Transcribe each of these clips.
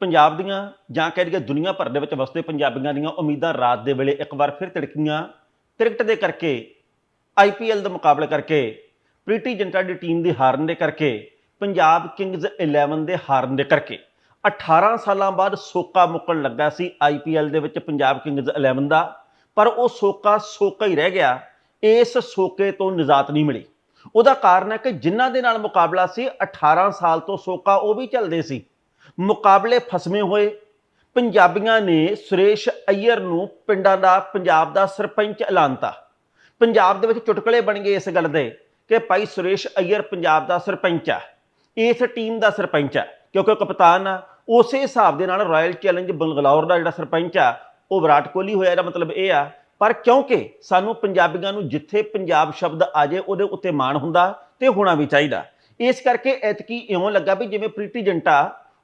ਪੰਜਾਬ ਦੀਆਂ ਜਾਂ ਕਹਿ ਲਈਏ ਦੁਨੀਆ ਭਰ ਦੇ ਵਿੱਚ ਵਸਦੇ ਪੰਜਾਬੀਆਂ ਦੀਆਂ ਉਮੀਦਾਂ ਰਾਤ ਦੇ ਵੇਲੇ ਇੱਕ ਵਾਰ ਫਿਰ ਤਿੜਕੀਆਂ ਕ੍ਰਿਕਟ ਦੇ ਕਰਕੇ ਆਈਪੀਐਲ ਦੇ ਮੁਕਾਬਲੇ ਕਰਕੇ ਪ੍ਰੀਟੀ ਜਿੰਟਾ ਦੀ ਟੀਮ ਦੀ ਹਾਰਨ ਦੇ ਕਰਕੇ, ਪੰਜਾਬ ਕਿੰਗਜ਼ 11 ਦੇ ਹਾਰਨ ਦੇ ਕਰਕੇ। 18 ਸਾਲਾਂ ਬਾਅਦ ਸੋਕਾ ਮੁੱਕਣ ਲੱਗਾ ਸੀ ਆਈਪੀਐਲ ਦੇ ਵਿੱਚ ਪੰਜਾਬ ਕਿੰਗਜ਼ 11 ਦਾ, ਪਰ ਉਹ ਸੋਕਾ ਸੋਕਾ ਹੀ ਰਹਿ ਗਿਆ, ਇਸ ਸੋਕੇ ਤੋਂ ਨਿਜਾਤ ਨਹੀਂ ਮਿਲੀ। ਉਹਦਾ ਕਾਰਨ ਹੈ ਕਿ ਜਿਨ੍ਹਾਂ ਦੇ ਨਾਲ ਮੁਕਾਬਲਾ ਸੀ 18 ਸਾਲ ਤੋਂ ਸੋਕਾ ਉਹ ਵੀ ਚੱਲਦੇ ਸੀ। ਮੁਕਾਬਲੇ ਫਸਵੇਂ ਹੋਏ। ਪੰਜਾਬੀਆਂ ਨੇ ਸੁਰੇਸ਼ ਅਈਅਰ ਨੂੰ ਪਿੰਡਾਂ ਦਾ, ਪੰਜਾਬ ਦਾ ਸਰਪੰਚ ਐਲਾਨਤਾ। ਪੰਜਾਬ ਦੇ ਵਿੱਚ ਚੁਟਕਲੇ ਬਣ ਗਏ ਇਸ ਗੱਲ ਦੇ ਕਿ ਭਾਈ ਸੁਰੇਸ਼ ਅਈਅਰ ਪੰਜਾਬ ਦਾ ਸਰਪੰਚ ਆ। ਇਸ ਟੀਮ ਦਾ ਸਰਪੰਚ ਆ, ਕਿਉਂਕਿ ਉਹ ਕਪਤਾਨ ਆ। ਉਸੇ ਹਿਸਾਬ ਦੇ ਨਾਲ ਰਾਇਲ ਚੈਲੰਜ ਬੰਗਲੌਰ ਦਾ ਜਿਹੜਾ ਸਰਪੰਚ ਆ, ਉਹ ਵਿਰਾਟ ਕੋਹਲੀ ਹੋਇਆ ਇਹਦਾ ਮਤਲਬ ਇਹ ਆ। ਪਰ ਕਿਉਂਕਿ ਸਾਨੂੰ ਪੰਜਾਬੀਆਂ ਨੂੰ ਜਿੱਥੇ ਪੰਜਾਬ ਸ਼ਬਦ ਆ ਜੇ ਉਹਦੇ ਉੱਤੇ ਮਾਣ ਹੁੰਦਾ ਤੇ ਹੋਣਾ ਵੀ ਚਾਹੀਦਾ। ਇਸ ਕਰਕੇ ਐਤਕੀ ਇਉਂ ਲੱਗਾ ਵੀ ਜਿਵੇਂ ਪ੍ਰੀਤੀ ਜੰਟਾ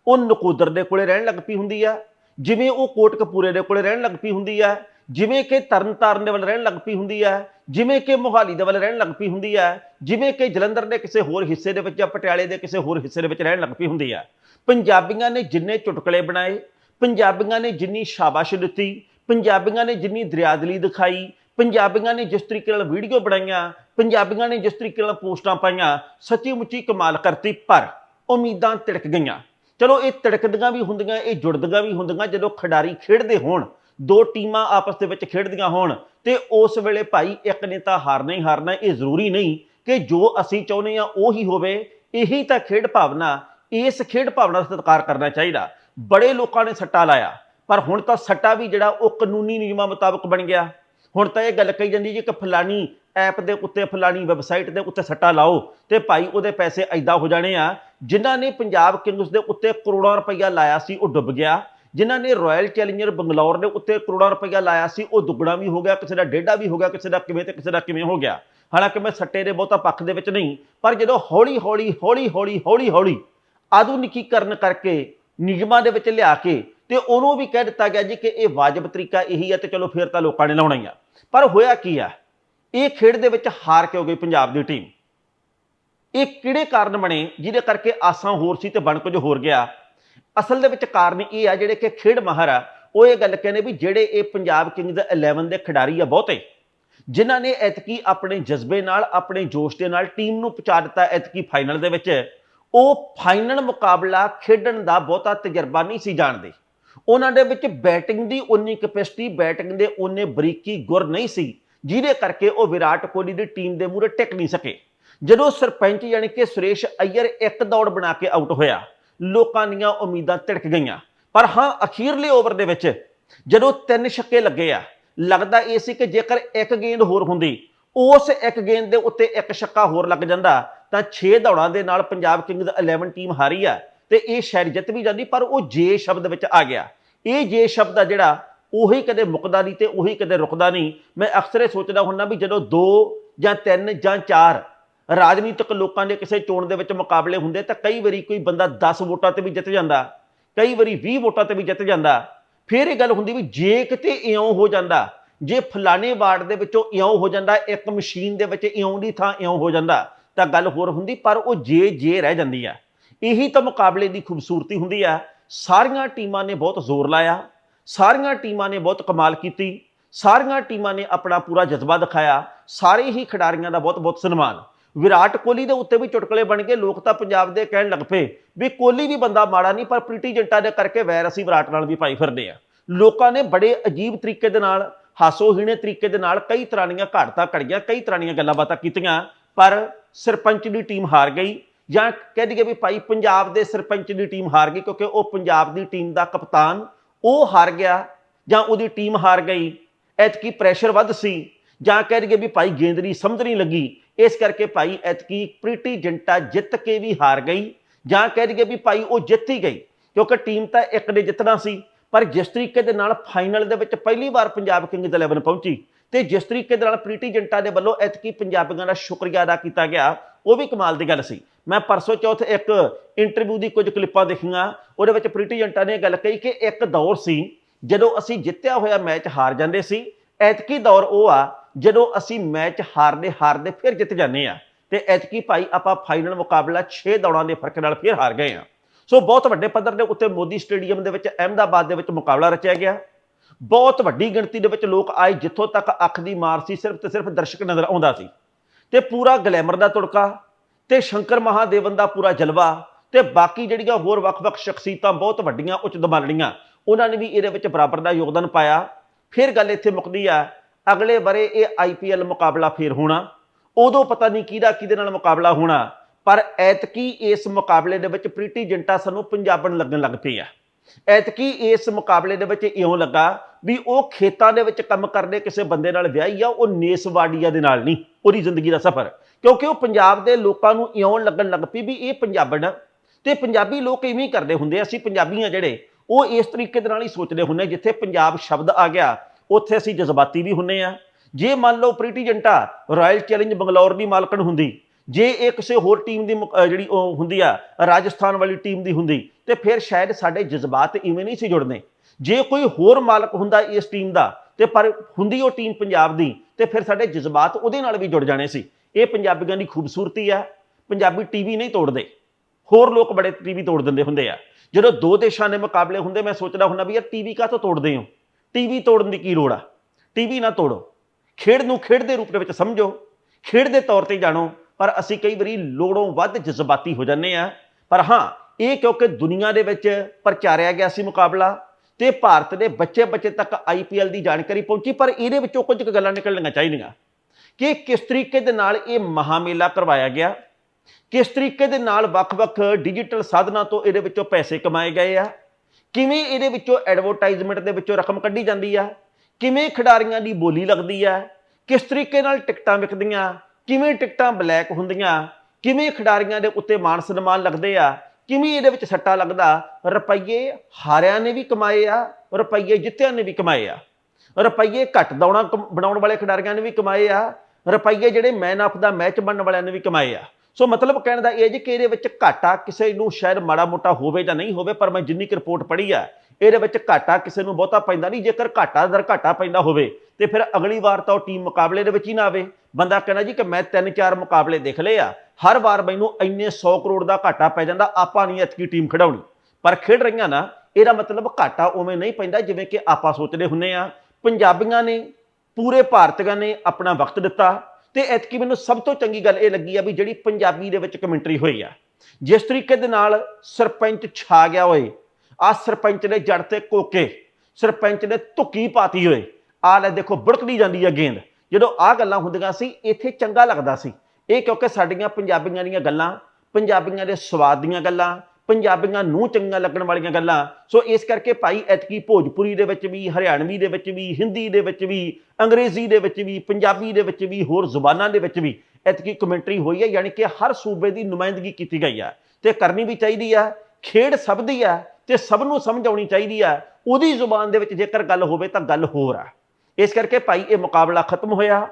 ਉਹ ਨਕੋਦਰ ਦੇ ਕੋਲੇ ਰਹਿਣ ਲੱਗ ਪਈ ਹੁੰਦੀ ਆ। ਜਿਵੇਂ ਉਹ ਕੋਟਕਪੂਰੇ ਦੇ ਕੋਲੇ ਰਹਿਣ ਲੱਗ ਪਈ ਹੁੰਦੀ ਆ, ਜਿਵੇਂ ਕਿ ਤਰਨਤਾਰਨ ਦੇ ਵੱਲ ਰਹਿਣ ਲੱਗ ਪਈ ਹੁੰਦੀ ਆ, ਜਿਵੇਂ ਕਿ ਮੋਹਾਲੀ ਦੇ ਵੱਲ ਰਹਿਣ ਲੱਗ ਪਈ ਹੁੰਦੀ ਆ, ਜਿਵੇਂ ਕਿ ਜਲੰਧਰ ਦੇ ਕਿਸੇ ਹੋਰ ਹਿੱਸੇ ਦੇ ਵਿੱਚ ਜਾਂ ਪਟਿਆਲੇ ਦੇ ਕਿਸੇ ਹੋਰ ਹਿੱਸੇ ਦੇ ਵਿੱਚ ਰਹਿਣ ਲੱਗ ਪਈ ਹੁੰਦੀ ਆ। ਪੰਜਾਬੀਆਂ ਨੇ ਜਿੰਨੇ ਚੁਟਕਲੇ ਬਣਾਏ, ਪੰਜਾਬੀਆਂ ਨੇ ਜਿੰਨੀ ਸ਼ਾਬਾਸ਼ ਦਿੱਤੀ, ਪੰਜਾਬੀਆਂ ਨੇ ਜਿੰਨੀ ਦਰਿਆਦਲੀ ਦਿਖਾਈ, ਪੰਜਾਬੀਆਂ ਨੇ ਜਿਸ ਤਰੀਕੇ ਨਾਲ ਵੀਡੀਓ ਬਣਾਈਆਂ, ਪੰਜਾਬੀਆਂ ਨੇ ਜਿਸ ਤਰੀਕੇ ਨਾਲ ਪੋਸਟਾਂ ਪਾਈਆਂ, ਸੱਚੀ ਮੁੱਚੀ ਕਮਾਲ ਕਰਤੀ, ਪਰ ਉਮੀਦਾਂ ਤਿੜਕ ਗਈਆਂ। ਚਲੋ ਇਹ ਤਿੜਕਦੀਆਂ ਵੀ ਹੁੰਦੀਆਂ, ਇਹ ਜੁੜਦੀਆਂ ਵੀ ਹੁੰਦੀਆਂ, ਜਦੋਂ ਖਿਡਾਰੀ ਖੇਡਦੇ ਹੋਣ, ਦੋ ਟੀਮਾਂ ਆਪਸ ਦੇ ਵਿੱਚ ਖੇਡਦੀਆਂ ਹੋਣ, ਤੇ ਉਸ ਵੇਲੇ ਭਾਈ ਇੱਕ ਨੇ ਤਾਂ ਹਾਰਨਾ ਹੀ ਹਾਰਨਾ, ਇਹ ਜ਼ਰੂਰੀ ਨਹੀਂ ਕਿ ਜੋ ਅਸੀਂ ਚਾਹੁੰਦੇ ਆ ਉਹ ਹੀ ਹੋਵੇ, ਇਹੀ ਤਾਂ ਖੇਡ ਭਾਵਨਾ, ਇਸ ਖੇਡ ਭਾਵਨਾ ਦਾ ਸਤਿਕਾਰ ਕਰਨਾ ਚਾਹੀਦਾ। ਬੜੇ ਲੋਕਾਂ ਨੇ ਸੱਟਾ ਲਾਇਆ, ਪਰ ਹੁਣ ਤਾਂ ਸੱਟਾ ਵੀ ਜਿਹੜਾ ਉਹ ਕਾਨੂੰਨੀ ਨਿਯਮਾਂ ਮੁਤਾਬਕ ਬਣ ਗਿਆ। ਹੁਣ ਤਾਂ ਇਹ ਗੱਲ ਕਹੀ ਜਾਂਦੀ ਜੀ ਕਿ ਫਲਾਨੀ ਐਪ ਦੇ ਉੱਤੇ ਫਲਾਨੀ ਵੈਬਸਾਈਟ ਦੇ ਉੱਤੇ ਸੱਟਾ ਲਾਓ, ਤੇ ਭਾਈ ਉਹਦੇ ਪੈਸੇ ਐਦਾਂ ਹੋ ਜਾਣੇ ਆ ਜਿਨ੍ਹਾਂ ਨੇ ਪੰਜਾਬ ਕਿੰਗਸ ਦੇ ਉੱਤੇ ਕਰੋੜਾਂ ਰੁਪਈਆ ਲਾਇਆ ਸੀ, ਉਹ ਡੁੱਬ ਗਿਆ। ਜਿਨ੍ਹਾਂ ਨੇ ਰਾਇਲ ਚੈਲੰਜਰ ਬੰਗਲੌਰ ਦੇ ਉੱਤੇ ਕਰੋੜਾਂ ਰੁਪਈਆ ਲਾਇਆ ਸੀ, ਉਹ ਦੁੱਗਣਾ ਵੀ ਹੋ ਗਿਆ, ਕਿਸੇ ਦਾ ਡੇਢਾ ਵੀ ਹੋ ਗਿਆ, ਕਿਸੇ ਦਾ ਕਿਵੇਂ ਤੇ ਕਿਸੇ ਦਾ ਕਿਵੇਂ ਹੋ ਗਿਆ। ਹਾਲਾਂਕਿ ਮੈਂ ਸੱਟੇ ਦੇ ਬਹੁਤਾ ਪੱਖ ਦੇ ਵਿੱਚ ਨਹੀਂ, ਪਰ ਜਦੋਂ ਹੌਲੀ ਹੌਲੀ ਹੌਲੀ ਹੌਲੀ ਹੌਲੀ ਹੌਲੀ ਆਧੁਨਿਕੀਕਰਨ ਕਰਕੇ ਨਿਯਮਾਂ ਦੇ ਵਿੱਚ ਲਿਆ ਕੇ ਤੇ ਉਹਨੂੰ ਵੀ ਕਹਿ ਦਿੱਤਾ ਗਿਆ ਜੀ ਕਿ ਇਹ ਵਾਜਬ ਤਰੀਕਾ ਇਹੀ ਹੈ ਤੇ ਚਲੋ ਫਿਰ ਤਾਂ ਲੋਕਾਂ ਨੇ ਲਾਉਣਾ ਹੀ ਆ। ਪਰ ਹੋਇਆ ਕੀ ਆ? ਇਹ ਖੇਡ ਦੇ ਵਿੱਚ ਹਾਰ ਕਿਉਂ ਗਈ ਪੰਜਾਬ ਦੀ ਟੀਮ? ਇਹ ਕਿਹੜੇ ਕਾਰਨ ਬਣੇ ਜਿਹਦੇ ਕਰਕੇ ਆਸਾਂ ਹੋਰ ਸੀ ਤੇ ਬਣ ਕੁਝ ਹੋਰ ਗਿਆ? ਅਸਲ ਦੇ ਵਿੱਚ ਕਾਰਨ ਇਹ ਆ ਜਿਹੜੇ ਕਿ ਖੇਡ ਮਾਹਰ ਆ, ਉਹ ਇਹ ਗੱਲ ਕਹਿੰਦੇ ਵੀ ਜਿਹੜੇ ਇਹ ਪੰਜਾਬ ਕਿੰਗਜ਼ 11 ਦੇ ਖਿਡਾਰੀ ਆ ਬਹੁਤੇ, ਜਿਨ੍ਹਾਂ ਨੇ ਐਤਕੀ ਆਪਣੇ ਜਜ਼ਬੇ ਨਾਲ, ਆਪਣੇ ਜੋਸ਼ ਦੇ ਨਾਲ ਟੀਮ ਨੂੰ ਪਹੁੰਚਾ ਦਿੱਤਾ ਐਤਕੀ ਫਾਈਨਲ ਦੇ ਵਿੱਚ, ਉਹ ਫਾਈਨਲ ਮੁਕਾਬਲਾ ਖੇਡਣ ਦਾ ਬਹੁਤਾ ਤਜਰਬਾ ਨਹੀਂ ਸੀ ਜਾਣਦੇ। ਉਹਨਾਂ ਦੇ ਵਿੱਚ ਬੈਟਿੰਗ ਦੀ ਉਨੀ ਕਪੈਸਿਟੀ, ਬੈਟਿੰਗ ਦੇ ਉਨੇ ਬਰੀਕੀ ਗੁਰ ਨਹੀਂ ਸੀ, ਜਿਹਦੇ ਕਰਕੇ ਉਹ ਵਿਰਾਟ ਕੋਹਲੀ ਦੀ ਟੀਮ ਦੇ ਮੂਹਰੇ ਟਿਕ ਨਹੀਂ ਸਕੇ। ਜਦੋਂ ਸਰਪੰਚ ਯਾਨੀ ਕਿ ਸੁਰੇਸ਼ ਅਈਅਰ ਇੱਕ ਦੌੜ ਬਣਾ ਕੇ ਆਊਟ ਹੋਇਆ, ਲੋਕਾਂ ਦੀਆਂ ਉਮੀਦਾਂ ਤਿੜਕ ਗਈਆਂ। ਪਰ ਹਾਂ ਅਖੀਰਲੇ ਓਵਰ ਦੇ ਵਿੱਚ ਜਦੋਂ ਤਿੰਨ ਛੱਕੇ ਲੱਗੇ ਆ, ਲੱਗਦਾ ਇਹ ਸੀ ਕਿ ਜੇਕਰ ਇੱਕ ਗੇਂਦ ਹੋਰ ਹੁੰਦੀ, ਉਸ ਇੱਕ ਗੇਂਦ ਦੇ ਉੱਤੇ ਇੱਕ ਛੱਕਾ ਹੋਰ ਲੱਗ ਜਾਂਦਾ, ਤਾਂ 6 ਦੌੜਾਂ ਦੇ ਨਾਲ ਪੰਜਾਬ ਕਿੰਗਜ਼ 11 ਟੀਮ ਹਾਰੀ ਆ ਤੇ ਇਹ ਸ਼ਾਇਦ ਜਿੱਤ ਵੀ ਜਾਂਦੀ, ਪਰ ਉਹ ਜੇ ਸ਼ਬਦ ਵਿੱਚ ਆ ਗਿਆ। ਇਹ ਜੇ ਸ਼ਬਦ ਆ ਜਿਹੜਾ, ਉਹੀ ਕਦੇ ਮੁੱਕਦਾ ਨਹੀਂ ਤੇ ਉਹੀ ਕਦੇ ਰੁਕਦਾ ਨਹੀਂ। ਮੈਂ ਅਕਸਰ ਇਹ ਸੋਚਦਾ ਹੁੰਦਾ ਵੀ ਜਦੋਂ ਦੋ ਜਾਂ ਤਿੰਨ ਜਾਂ ਚਾਰ ਰਾਜਨੀਤਿਕ ਲੋਕਾਂ ਦੇ ਕਿਸੇ ਚੋਣ ਦੇ ਵਿੱਚ ਮੁਕਾਬਲੇ ਹੁੰਦੇ ਤਾਂ ਕਈ ਵਾਰੀ ਕੋਈ ਬੰਦਾ 10 ਵੋਟਾਂ ਤੇ ਵੀ ਜਿੱਤ ਜਾਂਦਾ, ਕਈ ਵਾਰੀ 20 ਵੋਟਾਂ ਤੇ ਵੀ ਜਿੱਤ ਜਾਂਦਾ। ਫਿਰ ਇਹ ਗੱਲ ਹੁੰਦੀ ਵੀ ਜੇ ਕਿਤੇ ਇਉਂ ਹੋ ਜਾਂਦਾ, ਜੇ ਫਲਾਣੇ ਵਾਰਡ ਦੇ ਵਿੱਚੋਂ ਇਉਂ ਹੋ ਜਾਂਦਾ, ਇੱਕ ਮਸ਼ੀਨ ਦੇ ਵਿੱਚ ਇਉਂ ਦੀ ਥਾਂ ਇਉਂ ਹੋ ਜਾਂਦਾ, ਤਾਂ ਗੱਲ ਹੋਰ ਹੁੰਦੀ, ਪਰ ਉਹ ਜੇ ਜੇ ਰਹਿ ਜਾਂਦੀ ਆ। ਇਹੀ ਤਾਂ ਮੁਕਾਬਲੇ ਦੀ ਖੂਬਸੂਰਤੀ ਹੁੰਦੀ ਆ। ਸਾਰੀਆਂ ਟੀਮਾਂ ਨੇ ਬਹੁਤ ਜ਼ੋਰ ਲਾਇਆ, ਸਾਰੀਆਂ ਟੀਮਾਂ ਨੇ ਬਹੁਤ ਕਮਾਲ ਕੀਤੀ, ਸਾਰੀਆਂ ਟੀਮਾਂ ਨੇ ਆਪਣਾ ਪੂਰਾ ਜਜ਼ਬਾ ਦਿਖਾਇਆ, ਸਾਰੇ ਹੀ ਖਿਡਾਰੀਆਂ ਦਾ ਬਹੁਤ ਬਹੁਤ ਸਨਮਾਨ। ਵਿਰਾਟ ਕੋਹਲੀ ਦੇ ਉੱਤੇ ਵੀ ਚੁਟਕਲੇ ਬਣ ਕੇ ਲੋਕ ਤਾਂ ਪੰਜਾਬ ਦੇ ਕਹਿਣ ਲੱਗ ਪਏ ਵੀ ਕੋਹਲੀ ਵੀ ਬੰਦਾ ਮਾੜਾ ਨਹੀਂ, ਪਰ ਪ੍ਰੀਟੀ ਜੰਟਾ ਦੇ ਕਰਕੇ ਵੈਰ ਅਸੀਂ ਵਿਰਾਟ ਨਾਲ ਵੀ ਪਾਈ ਫਿਰਦੇ ਆ ਲੋਕਾਂ ਨੇ ਬੜੇ ਅਜੀਬ ਤਰੀਕੇ ਦੇ ਨਾਲ, ਹਾਸੋਹੀਣੇ ਤਰੀਕੇ ਦੇ ਨਾਲ ਕਈ ਤਰ੍ਹਾਂ ਦੀਆਂ ਘਾਟਾਂ ਘੜੀਆਂ, ਕਈ ਤਰ੍ਹਾਂ ਦੀਆਂ ਗੱਲਾਂ ਬਾਤਾਂ ਕੀਤੀਆਂ, ਪਰ ਸਰਪੰਚ ਦੀ ਟੀਮ ਹਾਰ ਗਈ ਜਾਂ ਕਹਿ ਦਈਏ ਵੀ ਭਾਈ ਪੰਜਾਬ ਦੇ ਸਰਪੰਚ ਦੀ ਟੀਮ ਹਾਰ ਗਈ, ਕਿਉਂਕਿ ਉਹ ਪੰਜਾਬ ਦੀ ਟੀਮ ਦਾ ਕਪਤਾਨ, ਉਹ ਹਾਰ ਗਿਆ ਜਾਂ ਉਹਦੀ ਟੀਮ ਹਾਰ ਗਈ। ਐਤਕੀ ਪ੍ਰੈਸ਼ਰ ਵੱਧ ਸੀ ਜਾਂ ਕਹਿ ਦਈਏ ਵੀ ਭਾਈ ਗੇਂਦਰੀ ਸਮਝ ਨਹੀਂ ਲੱਗੀ। ਇਸ ਕਰਕੇ ਭਾਈ ਐਤਕੀ ਪ੍ਰੀਟੀ ਜੰਟਾ ਜਿੱਤ ਕੇ ਵੀ ਹਾਰ ਗਈ, ਜਾਂ ਕਹਿ ਦਈਏ ਵੀ ਭਾਈ ਉਹ ਜਿੱਤ ਹੀ ਗਈ, ਕਿਉਂਕਿ ਟੀਮ ਤਾਂ ਇੱਕ ਨੇ ਜਿੱਤਣਾ ਸੀ, ਪਰ ਜਿਸ ਤਰੀਕੇ ਦੇ ਨਾਲ ਫਾਈਨਲ ਦੇ ਵਿੱਚ ਪਹਿਲੀ ਵਾਰ ਪੰਜਾਬ ਕਿੰਗਜ਼ 11 ਪਹੁੰਚੀ, ਤੇ ਜਿਸ ਤਰੀਕੇ ਦੇ ਨਾਲ ਪ੍ਰੀਟੀ ਜੰਟਾ ਦੇ ਵੱਲੋਂ ਐਤਕੀ ਪੰਜਾਬੀਆਂ ਦਾ ਸ਼ੁਕਰੀਆ ਅਦਾ ਕੀਤਾ ਗਿਆ, ਉਹ ਵੀ ਕਮਾਲ ਦੀ ਗੱਲ ਸੀ। ਮੈਂ ਪਰਸੋਂ ਚੌਥ ਇੱਕ ਇੰਟਰਵਿਊ ਦੀ ਕੁਝ ਕਲਿੱਪਾਂ ਦੇਖੀਆਂ, ਉਹਦੇ ਵਿੱਚ ਪ੍ਰੀਟੀ ਜੰਟਾ ਨੇ ਇਹ ਗੱਲ ਕਹੀ ਕਿ ਇੱਕ ਦੌਰ ਸੀ, ਜਦੋਂ ਅਸੀਂ ਜਿੱਤਿਆ ਹੋਇਆ ਮੈਚ ਹਾਰ ਜਾਂਦੇ ਸੀ, ਐਤਕੀ ਦੌਰ ਉਹ ਆ ਜਦੋਂ ਅਸੀਂ ਮੈਚ ਹਾਰਦੇ ਹਾਰਦੇ ਫਿਰ ਜਿੱਤ ਜਾਂਦੇ ਆ ਤੇ ਐਤਕੀ ਭਾਈ ਆਪਾਂ ਫਾਈਨਲ ਮੁਕਾਬਲਾ 6 ਦੌੜਾਂ ਦੇ ਫ਼ਰਕ ਨਾਲ ਫਿਰ ਹਾਰ ਗਏ ਆ ਸੋ ਬਹੁਤ ਵੱਡੇ ਪੱਧਰ ਦੇ ਉੱਤੇ ਮੋਦੀ ਸਟੇਡੀਅਮ ਦੇ ਵਿੱਚ, ਅਹਿਮਦਾਬਾਦ ਦੇ ਵਿੱਚ ਮੁਕਾਬਲਾ ਰਚਿਆ ਗਿਆ। ਬਹੁਤ ਵੱਡੀ ਗਿਣਤੀ ਦੇ ਵਿੱਚ ਲੋਕ ਆਏ ਜਿੱਥੋਂ ਤੱਕ ਅੱਖ ਦੀ ਮਾਰ ਸੀ, ਸਿਰਫ ਤੇ ਸਿਰਫ ਦਰਸ਼ਕ ਨਜ਼ਰ ਆਉਂਦਾ ਸੀ। ਤੇ ਪੂਰਾ ਗਲੈਮਰ ਦਾ ਤੁੜਕਾ, ਤੇ ਸ਼ੰਕਰ ਮਹਾਦੇਵਨ ਦਾ ਪੂਰਾ ਜਲਵਾ, ਤੇ ਬਾਕੀ ਜਿਹੜੀਆਂ ਹੋਰ ਵੱਖ-ਵੱਖ ਸ਼ਖਸੀਅਤਾਂ ਬਹੁਤ ਵੱਡੀਆਂ, ਉੱਚ ਦਮਾਲੜੀਆਂ ਉਹਨਾਂ ਨੇ ਵੀ ਇਹਦੇ ਵਿੱਚ ਬਰਾਬਰ ਦਾ ਯੋਗਦਾਨ ਪਾਇਆ। ਫਿਰ ਗੱਲ ਇੱਥੇ ਮੁੱਕਦੀ ਆ ਅਗਲੇ ਬਾਰੇ ਇਹ ਆਈਪੀਐਲ ਮੁਕਾਬਲਾ ਫੇਰ ਹੋਣਾ, ਉਦੋਂ ਪਤਾ ਨਹੀਂ ਕਿਹਦਾ ਕਿਹਦੇ ਨਾਲ ਮੁਕਾਬਲਾ ਹੋਣਾ, ਪਰ ਐਤਕੀ ਇਸ ਮੁਕਾਬਲੇ ਦੇ ਵਿੱਚ ਪ੍ਰੀਤੀ ਜਿੰਟਾ ਸਾਨੂੰ ਪੰਜਾਬਣ ਲੱਗਣ ਲੱਗ ਪਈ ਆ। ਐਤਕੀ ਇਸ ਮੁਕਾਬਲੇ ਦੇ ਵਿੱਚ ਇਉਂ ਲੱਗਾ ਵੀ ਉਹ ਖੇਤਾਂ ਦੇ ਵਿੱਚ ਕੰਮ ਕਰਦੇ ਕਿਸੇ ਬੰਦੇ ਨਾਲ ਵਿਆਹੀ ਆ, ਉਹ ਨੇਸਵਾੜੀਆ ਦੇ ਨਾਲ ਨਹੀਂ, ਉਹਦੀ ਜ਼ਿੰਦਗੀ ਦਾ ਸਫ਼ਰ। ਕਿਉਂਕਿ ਉਹ ਪੰਜਾਬ ਦੇ ਲੋਕਾਂ ਨੂੰ ਇਉਂ ਲੱਗਣ ਲੱਗ ਪਈ ਵੀ ਇਹ ਪੰਜਾਬਣ ਆ, ਤੇ ਪੰਜਾਬੀ ਲੋਕ ਇਵੇਂ ਹੀ ਕਰਦੇ ਹੁੰਦੇ ਆ, ਅਸੀਂ ਪੰਜਾਬੀਆਂ ਜਿਹੜੇ, ਉਹ ਇਸ ਤਰੀਕੇ ਦੇ ਨਾਲ ਹੀ ਸੋਚਦੇ ਹੁੰਦੇ ਜਿੱਥੇ ਪੰਜਾਬ ਸ਼ਬਦ ਆ ਗਿਆ ਉੱਥੇ ਅਸੀਂ ਜਜ਼ਬਾਤੀ ਵੀ ਹੁੰਨੇ ਆ। ਜੇ ਮੰਨ ਲਓ ਪ੍ਰੀਟੀ ਜੰਟਾ ਰਾਇਲ ਚੈਲੰਜ ਬੰਗਲੌਰ ਦੀ ਮਾਲਕਣ ਹੁੰਦੀ, ਜੇ ਇਹ ਕਿਸੇ ਹੋਰ ਟੀਮ ਦੀ ਮੁਕ- ਜਿਹੜੀ ਉਹ ਹੁੰਦੀ ਆ, ਰਾਜਸਥਾਨ ਵਾਲੀ ਟੀਮ ਦੀ ਹੁੰਦੀ, ਤੇ ਫਿਰ ਸ਼ਾਇਦ ਸਾਡੇ ਜਜ਼ਬਾਤ ਇਵੇਂ ਨਹੀਂ ਸੀ ਜੁੜਨੇ। ਜੇ ਕੋਈ ਹੋਰ ਮਾਲਕ ਹੁੰਦਾ ਇਸ ਟੀਮ ਦਾ, ਤੇ ਪਰ ਹੁੰਦੀ ਉਹ ਟੀਮ ਪੰਜਾਬ ਦੀ, ਤੇ ਫਿਰ ਸਾਡੇ ਜਜ਼ਬਾਤ ਉਹਦੇ ਨਾਲ ਵੀ ਜੁੜ ਜਾਣੇ ਸੀ। ਇਹ ਪੰਜਾਬੀਆਂ ਦੀ ਖੂਬਸੂਰਤੀ ਆ। ਪੰਜਾਬੀ ਟੀਵੀ ਨਹੀਂ ਤੋੜਦੇ। ਹੋਰ ਲੋਕ ਬੜੇ ਟੀਵੀ ਤੋੜ ਦਿੰਦੇ ਹੁੰਦੇ ਆ। ਜਦੋਂ ਦੋ ਦੇਸ਼ਾਂ ਦੇ ਮੁਕਾਬਲੇ ਹੁੰਦੇ, ਮੈਂ ਸੋਚਦਾ ਹੁੰਦਾ ਵੀ ਯਾਰ ਟੀਵੀ ਕਾਹਤੋਂ ਤੋੜਦੇ ਹੋ? ਟੀਵੀ ਤੋੜਨ ਦੀ ਕੀ ਲੋੜ ਆ? ਟੀਵੀ ਨਾ ਤੋੜੋ। ਖੇਡ ਨੂੰ ਖੇਡ ਦੇ ਰੂਪ ਦੇ ਵਿੱਚ ਸਮਝੋ। ਖੇਡ ਦੇ ਤੌਰ ਤੇ ਜਾਣੋ। ਪਰ ਅਸੀਂ ਕਈ ਵਾਰੀ ਲੋੜੋਂ ਵੱਧ ਜਜ਼ਬਾਤੀ ਹੋ ਜਾਂਦੇ ਆ ਪਰ ਹਾਂ, ਇਹ ਕਿਉਂਕਿ ਦੁਨੀਆ ਦੇ ਵਿੱਚ ਪ੍ਰਚਾਰਿਆ ਗਿਆ ਸੀ ਮੁਕਾਬਲਾ ਤੇ ਭਾਰਤ ਦੇ ਬੱਚੇ ਬੱਚੇ ਤੱਕ ਆਈਪੀਐਲ ਦੀ ਜਾਣਕਾਰੀ ਪਹੁੰਚੀ, ਪਰ ਇਹਦੇ ਵਿੱਚੋਂ ਕੁਝ ਕੁ ਗੱਲਾਂ ਨਿਕਲਣੀਆਂ ਚਾਹੀਦੀਆਂ। ਕਿ ਕਿਸ ਤਰੀਕੇ ਦੇ ਨਾਲ ਇਹ ਮਹਾਮੇਲਾ ਕਰਵਾਇਆ ਗਿਆ? ਕਿਸ ਤਰੀਕੇ ਦੇ ਨਾਲ ਵੱਖ-ਵੱਖ ਡਿਜੀਟਲ ਸਾਧਨਾਂ ਤੋਂ ਇਹਦੇ ਵਿੱਚੋਂ ਪੈਸੇ ਕਮਾਏ ਗਏ ਆ? ਕਿਵੇਂ ਇਹਦੇ ਵਿੱਚੋਂ ਐਡਵਰਟਾਈਜ਼ਮੈਂਟ ਦੇ ਵਿੱਚੋਂ ਰਕਮ ਕੱਢੀ ਜਾਂਦੀ ਆ? ਕਿਵੇਂ ਖਿਡਾਰੀਆਂ ਦੀ ਬੋਲੀ ਲੱਗਦੀ ਆ? ਕਿਸ ਤਰੀਕੇ ਨਾਲ ਟਿਕਟਾਂ ਵਿਕਦੀਆਂ? ਕਿਵੇਂ ਟਿਕਟਾਂ ਬਲੈਕ ਹੁੰਦੀਆਂ? ਕਿਵੇਂ ਖਿਡਾਰੀਆਂ ਦੇ ਉੱਤੇ ਮਾਨ ਸਨਮਾਨ ਲੱਗਦੇ ਆ? ਕਿਵੇਂ ਇਹਦੇ ਵਿੱਚ ਸੱਟਾ ਲੱਗਦਾ? ਰੁਪਈਏ ਹਾਰਿਆਂ ਨੇ ਵੀ ਕਮਾਏ ਆ, ਰੁਪਈਏ ਜਿੱਤਿਆਂ ਨੇ ਵੀ ਕਮਾਏ ਆ। ਰੁਪਈਏ ਘੱਟ ਦੌੜਾਂ ਕਮ- ਬਣਾਉਣ ਵਾਲੇ ਖਿਡਾਰੀਆਂ ਨੇ ਵੀ ਕਮਾਏ ਆ, ਰੁਪਈਏ ਜਿਹੜੇ ਮੈਨ ਆਫ ਦਾ ਮੈਚ ਬਣਨ ਵਾਲਿਆਂ ਨੇ ਵੀ ਕਮਾਏ ਆ। ਸੋ ਮਤਲਬ ਕਹਿਣ ਦਾ ਇਹ ਜੀ ਕਿ ਇਹਦੇ ਵਿੱਚ ਘਾਟਾ ਕਿਸੇ ਨੂੰ ਸ਼ਾਇਦ ਮਾੜਾ ਮੋਟਾ ਹੋਵੇ ਜਾਂ ਨਹੀਂ ਹੋਵੇ, ਪਰ ਮੈਂ ਜਿੰਨੀ ਕੁ ਰਿਪੋਰਟ ਪੜ੍ਹੀ ਆ, ਇਹਦੇ ਵਿੱਚ ਘਾਟਾ ਕਿਸੇ ਨੂੰ ਬਹੁਤਾ ਪੈਂਦਾ ਨਹੀਂ। ਜੇਕਰ ਘਾਟਾ ਦਰ ਘਾਟਾ ਪੈਂਦਾ ਹੋਵੇ, ਤੇ ਫਿਰ ਅਗਲੀ ਵਾਰ ਤਾਂ ਉਹ ਟੀਮ ਮੁਕਾਬਲੇ ਦੇ ਵਿੱਚ ਹੀ ਨਾ ਆਵੇ। ਬੰਦਾ ਕਹਿੰਦਾ ਜੀ ਕਿ ਮੈਂ ਤਿੰਨ ਚਾਰ ਮੁਕਾਬਲੇ ਦੇਖ ਲਏ ਆ। ਹਰ ਵਾਰ ਮੈਨੂੰ ਇੰਨੇ 100 ਕਰੋੜ ਦਾ ਘਾਟਾ ਪੈ ਜਾਂਦਾ, ਆਪਾਂ ਨਹੀਂ ਇਤਕੀ ਟੀਮ ਖਿਡਾਉਣੀ। ਪਰ ਖੇਡ ਰਹੀਆਂ ਨਾ, ਇਹਦਾ ਮਤਲਬ ਘਾਟਾ ਉਵੇਂ ਨਹੀਂ ਪੈਂਦਾ ਜਿਵੇਂ ਕਿ ਆਪਾਂ ਸੋਚਦੇ ਹੁੰਨੇ ਆ। ਪੰਜਾਬੀਆਂ ਨੇ ਪੂਰੇ ਭਾਰਤੀਆਂ ਨੇ ਆਪਣਾ ਵਕਤ ਦਿੱਤਾ। ਤੇ ਐਤਕੀ ਮੈਨੂੰ ਸਭ ਤੋਂ ਚੰਗੀ ਗੱਲ ਇਹ ਲੱਗੀ ਆ ਵੀ ਜਿਹੜੀ ਪੰਜਾਬੀ ਦੇ ਵਿੱਚ ਕਮੈਂਟਰੀ ਹੋਈ ਆ, ਜਿਸ ਤਰੀਕੇ ਦੇ ਨਾਲ ਸਰਪੰਚ ਛਾ ਗਿਆ ਹੋਏ ਆ ਸਰਪੰਚ ਨੇ ਜੜ ਤੇ ਕੋਕੇ, ਸਰਪੰਚ ਨੇ ਧੁੱਕੀ ਪਾਤੀ ਹੋਏ ਆ ਲੈ ਦੇਖੋ ਬੁੜਕਦੀ ਜਾਂਦੀ ਆ ਗੇਂਦ। ਜਦੋਂ ਆ ਗੱਲਾਂ ਹੁੰਦੀਆਂ ਸੀ, ਇੱਥੇ ਚੰਗਾ ਲੱਗਦਾ ਸੀ। ਇਹ ਕਿਉਂਕਿ ਸਾਡੀਆਂ ਪੰਜਾਬੀਆਂ ਦੀਆਂ ਗੱਲਾਂ, ਪੰਜਾਬੀਆਂ ਦੇ ਸਵਾਦ ਦੀਆਂ ਗੱਲਾਂ ਪੰਜਾਬੀਆਂ ਨੂੰ ਚੰਗੀਆਂ ਲੱਗਣ ਵਾਲੀਆਂ ਗੱਲਾਂ। ਸੋ ਇਸ ਕਰਕੇ ਭਾਈ ਐਤਕੀ ਭੋਜਪੁਰੀ ਦੇ ਵਿੱਚ ਵੀ, ਹਰਿਆਣਵੀ ਦੇ ਵਿੱਚ ਵੀ, ਹਿੰਦੀ ਦੇ ਵਿੱਚ ਵੀ, ਅੰਗਰੇਜ਼ੀ ਦੇ ਵਿੱਚ ਵੀ, ਪੰਜਾਬੀ ਦੇ ਵਿੱਚ ਵੀ, ਹੋਰ ਜ਼ੁਬਾਨਾਂ ਦੇ ਵਿੱਚ ਵੀ ਐਤਕੀ ਕਮੈਂਟਰੀ ਹੋਈ ਹੈ, ਯਾਨੀ ਕਿ ਹਰ ਸੂਬੇ ਦੀ ਨੁਮਾਇੰਦਗੀ ਕੀਤੀ ਗਈ ਹੈ। ਤੇ ਕਰਨੀ ਵੀ ਚਾਹੀਦੀ ਆ ਖੇਡ ਸਭ ਦੀ ਆ ਤੇ ਸਭ ਨੂੰ ਸਮਝ ਆਉਣੀ ਚਾਹੀਦੀ ਆ ਉਹਦੀ ਜ਼ੁਬਾਨ ਦੇ ਵਿੱਚ ਜੇਕਰ ਗੱਲ ਹੋਵੇ ਤਾਂ ਗੱਲ ਹੋਰ ਆ ਇਸ ਕਰਕੇ ਭਾਈ ਇਹ ਮੁਕਾਬਲਾ ਖਤਮ ਹੋਇਆ।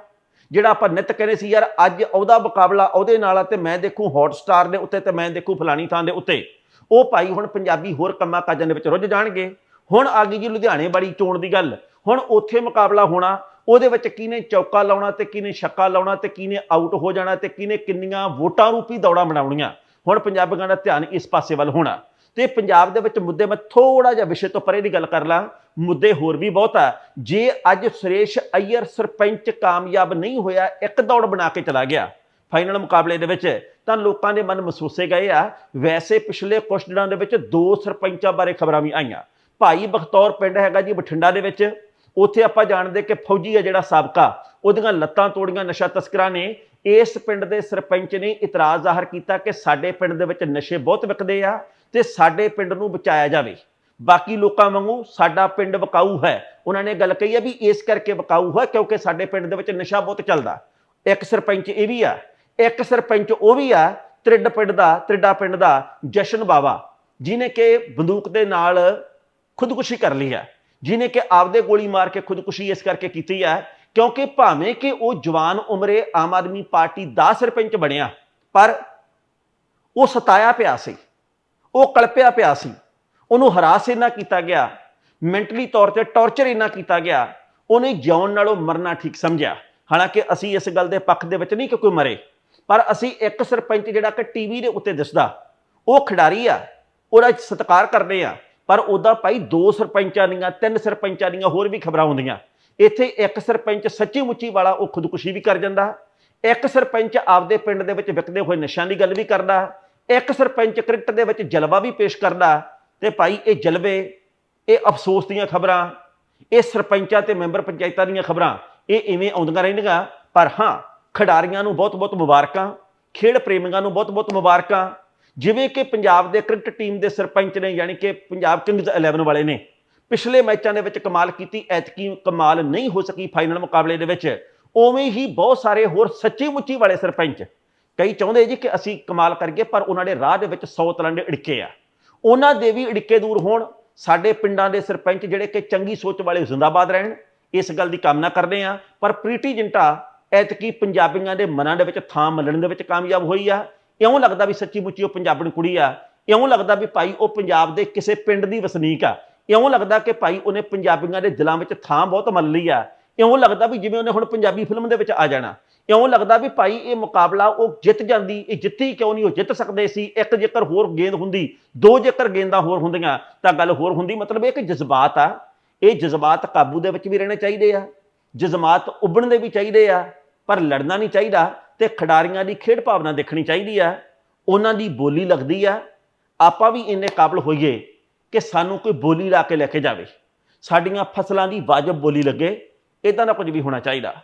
ਜਿਹੜਾ ਆਪਾਂ ਨਿਤ ਕਹਿੰਦੇ ਸੀ, ਯਾਰ ਅੱਜ ਉਹਦਾ ਮੁਕਾਬਲਾ ਉਹਦੇ ਨਾਲ ਆ ਤੇ ਮੈਂ ਦੇਖੂ ਹੌਟਸਟਾਰ ਦੇ ਉੱਤੇ ਤੇ ਮੈਂ ਦੇਖੂ ਫਲਾਣੀ ਥਾਂ ਦੇ ਉੱਤੇ। ਉਹ ਭਾਈ ਹੁਣ ਪੰਜਾਬੀ ਹੋਰ ਕੰਮਾਂ ਕਾਜਾਂ ਦੇ ਵਿੱਚ ਰੁੱਝ ਜਾਣਗੇ। ਹੁਣ ਆ ਗਈ ਜੀ ਲੁਧਿਆਣੇ ਵਾਲੀ ਚੋਣ ਦੀ ਗੱਲ। ਹੁਣ ਉੱਥੇ ਮੁਕਾਬਲਾ ਹੋਣਾ, ਉਹਦੇ ਵਿੱਚ ਕਿਹਨੇ ਚੌਕਾ ਲਾਉਣਾ ਤੇ ਕਿਹਨੇ ਛੱਕਾ ਲਾਉਣਾ ਤੇ ਕਿਹਨੇ ਆਊਟ ਹੋ ਜਾਣਾ ਤੇ ਕਿਹਨੇ ਕਿੰਨੀਆਂ ਵੋਟਾਂ ਰੂਪੀ ਦੌੜਾਂ ਬਣਾਉਣੀਆਂ ਹੁਣ ਪੰਜਾਬੀਆਂ ਦਾ ਧਿਆਨ ਇਸ ਪਾਸੇ ਵੱਲ ਹੋਣਾ। ਤੇ ਪੰਜਾਬ ਦੇ ਵਿੱਚ ਮੁੱਦੇ ਮੈਂ ਥੋੜਾ ਜਿਹਾ ਵਿਸ਼ੇ ਤੋਂ ਪਰੇ ਦੀ ਗੱਲ ਕਰ ਲਾਂ। ਮੁੱਦੇ ਹੋਰ ਵੀ ਬਹੁਤ ਆ। ਜੇ ਅੱਜ ਸੁਰੇਸ਼ ਅਈਅਰ ਸਰਪੰਚ ਕਾਮਯਾਬ ਨਹੀਂ ਹੋਇਆ, ਇੱਕ ਦੌੜ ਬਣਾ ਕੇ ਚਲਾ ਗਿਆ। ਫਾਈਨਲ ਮੁਕਾਬਲੇ ਦੇ ਵਿੱਚ ਤਾਂ ਲੋਕਾਂ ਦੇ ਮਨ ਮਹਿਸੂਸੇ ਗਏ ਆ। ਵੈਸੇ ਪਿਛਲੇ ਕੁਝ ਦਿਨਾਂ ਦੇ ਵਿੱਚ ਦੋ ਸਰਪੰਚਾਂ ਬਾਰੇ ਖਬਰਾਂ ਵੀ ਆਈਆਂ। ਭਾਈ ਬਖਤੌਰ ਪਿੰਡ ਹੈਗਾ ਜੀ ਬਠਿੰਡਾ ਦੇ ਵਿੱਚ। ਉੱਥੇ ਆਪਾਂ ਜਾਣਦੇ ਕਿ ਫੌਜੀ ਆ ਜਿਹੜਾ ਸਾਬਕਾ, ਉਹਦੀਆਂ ਲੱਤਾਂ ਤੋੜੀਆਂ, ਨਸ਼ਾ ਤਸਕਰਾਂ ਨੇ। ਇਸ ਪਿੰਡ ਦੇ ਸਰਪੰਚ ਨੇ ਇਤਰਾਜ਼ ਜ਼ਾਹਰ ਕੀਤਾ ਕਿ ਸਾਡੇ ਪਿੰਡ ਦੇ ਵਿੱਚ ਨਸ਼ੇ ਬਹੁਤ ਵਿਕਦੇ ਆ ਤੇ ਸਾਡੇ ਪਿੰਡ ਨੂੰ ਬਚਾਇਆ ਜਾਵੇ। ਬਾਕੀ ਲੋਕਾਂ ਵਾਂਗੂ ਸਾਡਾ ਪਿੰਡ ਵਕਾਊ ਹੈ। ਉਹਨਾਂ ਨੇ ਗੱਲ ਕਹੀ ਹੈ ਵੀ ਇਸ ਕਰਕੇ ਵਕਾਊ ਹੈ ਕਿਉਂਕਿ ਸਾਡੇ ਪਿੰਡ ਦੇ ਵਿੱਚ ਨਸ਼ਾ ਬਹੁਤ ਚੱਲਦਾ। ਇੱਕ ਸਰਪੰਚ ਇਹ ਵੀ ਆ ਇੱਕ ਸਰਪੰਚ ਉਹ ਵੀ ਆ, ਤ੍ਰਿੱਡ ਪਿੰਡ ਦਾ, ਤ੍ਰਿੱਡਾ ਪਿੰਡ ਦਾ ਜਸ਼ਨ ਬਾਵਾ ਜਿਨੇ ਕਿ ਬੰਦੂਕ ਦੇ ਨਾਲ ਖੁਦਕੁਸ਼ੀ ਕਰ ਲਈ ਹੈ ਜਿਨੇ ਕਿ ਆਪਦੇ ਗੋਲੀ ਮਾਰ ਕੇ ਖੁਦਕੁਸ਼ੀ ਇਸ ਕਰਕੇ ਕੀਤੀ ਹੈ ਕਿਉਂਕਿ ਭਾਵੇਂ ਕਿ ਉਹ ਜਵਾਨ ਉਮਰੇ ਆਮ ਆਦਮੀ ਪਾਰਟੀ ਦਾ ਸਰਪੰਚ ਬਣਿਆ, ਪਰ ਉਹ ਸਤਾਇਆ ਪਿਆ ਸੀ, ਉਹ ਕਲਪਿਆ ਪਿਆ ਸੀ, ਉਹਨੂੰ ਹਰਾਸ ਇੰਨਾ ਕੀਤਾ ਗਿਆ, ਮੈਂਟਲੀ ਤੌਰ ਤੇ ਟੌਰਚਰ ਇੰਨਾ ਕੀਤਾ ਗਿਆ, ਉਹਨੇ ਜਿਉਣ ਨਾਲੋਂ ਮਰਨਾ ਠੀਕ ਸਮਝਿਆ, ਹਾਲਾਂਕਿ ਅਸੀਂ ਇਸ ਗੱਲ ਦੇ ਪੱਖ ਦੇ ਵਿੱਚ ਨਹੀਂ ਕਿ ਕੋਈ ਮਰੇ। ਪਰ ਅਸੀਂ ਇੱਕ ਸਰਪੰਚ ਜਿਹੜਾ ਕਿ ਟੀਵੀ ਦੇ ਉੱਤੇ ਦਿਸਦਾ, ਉਹ ਖਿਡਾਰੀ ਆ, ਉਹਦਾ ਸਤਿਕਾਰ ਕਰਦੇ ਆ, ਪਰ ਉਹਦਾ ਭਾਈ ਦੋ ਸਰਪੰਚਾਂ ਦੀਆਂ, ਤਿੰਨ ਸਰਪੰਚਾਂ ਦੀਆਂ ਹੋਰ ਵੀ ਖਬਰਾਂ ਆਉਂਦੀਆਂ। ਇੱਥੇ ਇੱਕ ਸਰਪੰਚ ਸੱਚੀ ਮੁੱਚੀ ਵਾਲਾ ਉਹ ਖੁਦਕੁਸ਼ੀ ਵੀ ਕਰ ਜਾਂਦਾ, ਇੱਕ ਸਰਪੰਚ ਆਪਦੇ ਪਿੰਡ ਦੇ ਵਿੱਚ ਵਿਕਦੇ ਹੋਏ ਨਸ਼ਿਆਂ ਦੀ ਗੱਲ ਵੀ ਕਰਦਾ, ਇੱਕ ਸਰਪੰਚ ਕ੍ਰਿਕਟ ਦੇ ਵਿੱਚ ਜਲਵਾ ਵੀ ਪੇਸ਼ ਕਰਦਾ, ਤੇ ਭਾਈ ਇਹ ਜਲਵੇ, ਇਹ ਅਫਸੋਸ ਦੀਆਂ ਖਬਰਾਂ, ਇਹ ਸਰਪੰਚਾਂ ਤੇ ਮੈਂਬਰ ਪੰਚਾਇਤਾਂ ਦੀਆਂ ਖਬਰਾਂ, ਇਹ ਇਵੇਂ ਆਉਂਦੀਆਂ ਰਹਿੰਦੀਆਂ, ਪਰ ਹਾਂ ਖਿਡਾਰੀਆਂ ਨੂੰ ਬਹੁਤ-ਬਹੁਤ ਮੁਬਾਰਕਾਂ, ਖੇਡ ਪ੍ਰੇਮੀਆਂ ਨੂੰ ਬਹੁਤ-ਬਹੁਤ ਮੁਬਾਰਕਾਂ। ਜਿਵੇਂ ਕਿ ਪੰਜਾਬ ਦੇ ਕ੍ਰਿਕਟ ਟੀਮ ਦੇ ਸਰਪੰਚ ਨੇ, ਯਾਨੀ ਕਿ ਪੰਜਾਬ ਕਿੰਗਜ਼ 11 ਵਾਲੇ ਨੇ, ਪਿਛਲੇ ਮੈਚਾਂ ਦੇ ਵਿੱਚ ਕਮਾਲ ਕੀਤੀ, ਐਤਕੀ ਕਮਾਲ ਨਹੀਂ ਹੋ ਸਕੀ ਫਾਈਨਲ ਮੁਕਾਬਲੇ ਦੇ ਵਿੱਚ। ਉਵੇਂ ਹੀ ਬਹੁਤ ਸਾਰੇ ਹੋਰ ਸੱਚੀ ਮੁੱਚੀ ਵਾਲੇ ਸਰਪੰਚ ਕਈ ਚਾਹੁੰਦੇ ਜੀ ਕਿ ਅਸੀਂ ਕਮਾਲ ਕਰੀਏ, ਪਰ ਉਹਨਾਂ ਦੇ ਰਾਹ ਦੇ ਵਿੱਚ 100 ਤਲੰਡੇ ਅੜਿੱਕੇ ਆ। ਉਹਨਾਂ ਦੇ ਵੀ ਅੜਿੱਕੇ ਦੂਰ ਹੋਣ। ਸਾਡੇ ਪਿੰਡਾਂ ਦੇ ਸਰਪੰਚ ਜਿਹੜੇ ਕਿ ਚੰਗੀ ਸੋਚ ਵਾਲੇ ਜ਼ਿੰਦਾਬਾਦ ਰਹਿਣ, ਇਸ ਗੱਲ ਦੀ ਕਾਮਨਾ ਕਰਦੇ ਆ ਪਰ ਪ੍ਰੀਤੀ ਜਿੰਟਾ ਐਤਕੀ ਪੰਜਾਬੀਆਂ ਦੇ ਮਨਾਂ ਦੇ ਵਿੱਚ ਥਾਂ ਮੱਲਣ ਦੇ ਵਿੱਚ ਕਾਮਯਾਬ ਹੋਈ ਆ। ਇਉਂ ਲੱਗਦਾ ਵੀ ਸੱਚੀ ਮੁੱਚੀ ਉਹ ਪੰਜਾਬਣ ਕੁੜੀ ਆ। ਇਉਂ ਲੱਗਦਾ ਵੀ ਭਾਈ ਉਹ ਪੰਜਾਬ ਦੇ ਕਿਸੇ ਪਿੰਡ ਦੀ ਵਸਨੀਕ ਆ। ਇਉਂ ਲੱਗਦਾ ਕਿ ਭਾਈ ਉਹਨੇ ਪੰਜਾਬੀਆਂ ਦੇ ਦਿਲਾਂ ਵਿੱਚ ਥਾਂ ਬਹੁਤ ਮੱਲ ਲਈ ਆ। ਇਉਂ ਲੱਗਦਾ ਵੀ ਜਿਵੇਂ ਉਹਨੇ ਹੁਣ ਪੰਜਾਬੀ ਫਿਲਮ ਦੇ ਵਿੱਚ ਆ ਜਾਣਾ। ਇਉਂ ਲੱਗਦਾ ਵੀ ਭਾਈ ਇਹ ਮੁਕਾਬਲਾ ਉਹ ਜਿੱਤ ਜਾਂਦੀ, ਇਹ ਜਿੱਤੀ ਕਿਉਂ ਨਹੀਂ, ਉਹ ਜਿੱਤ ਸਕਦੇ ਸੀ, ਇੱਕ ਜੇਕਰ ਹੋਰ ਗੇਂਦ ਹੁੰਦੀ, ਦੋ ਜੇਕਰ ਗੇਂਦਾਂ ਹੋਰ ਹੁੰਦੀਆਂ, ਤਾਂ ਗੱਲ ਹੋਰ ਹੁੰਦੀ। ਮਤਲਬ ਇਹ ਕਿ ਜਜ਼ਬਾਤ ਆ। ਇਹ ਜਜ਼ਬਾਤ ਕਾਬੂ ਦੇ ਵਿੱਚ ਵੀ ਰਹਿਣੇ ਚਾਹੀਦੇ ਆ। ਜਜ਼ਬਾਤ ਉੱਭਣਦੇ ਵੀ ਚਾਹੀਦੇ ਆ। ਪਰ ਲੜਨਾ ਨਹੀਂ ਚਾਹੀਦਾ ਤੇ ਖਿਡਾਰੀਆਂ ਦੀ ਖੇਡ ਭਾਵਨਾ ਦੇਖਣੀ ਚਾਹੀਦੀ ਆ। ਉਹਨਾਂ ਦੀ ਬੋਲੀ ਲੱਗਦੀ ਆ। ਆਪਾਂ ਵੀ ਇੰਨੇ ਕਾਬਲ ਹੋਈਏ ਕਿ ਸਾਨੂੰ ਕੋਈ ਬੋਲੀ ਲਾ ਕੇ ਲੈ ਕੇ ਜਾਵੇ। ਸਾਡੀਆਂ ਫਸਲਾਂ ਦੀ ਵਾਜਬ ਬੋਲੀ ਲੱਗੇ। ਇਦਾਂ ਦਾ ਕੁਝ ਵੀ ਹੋਣਾ ਚਾਹੀਦਾ।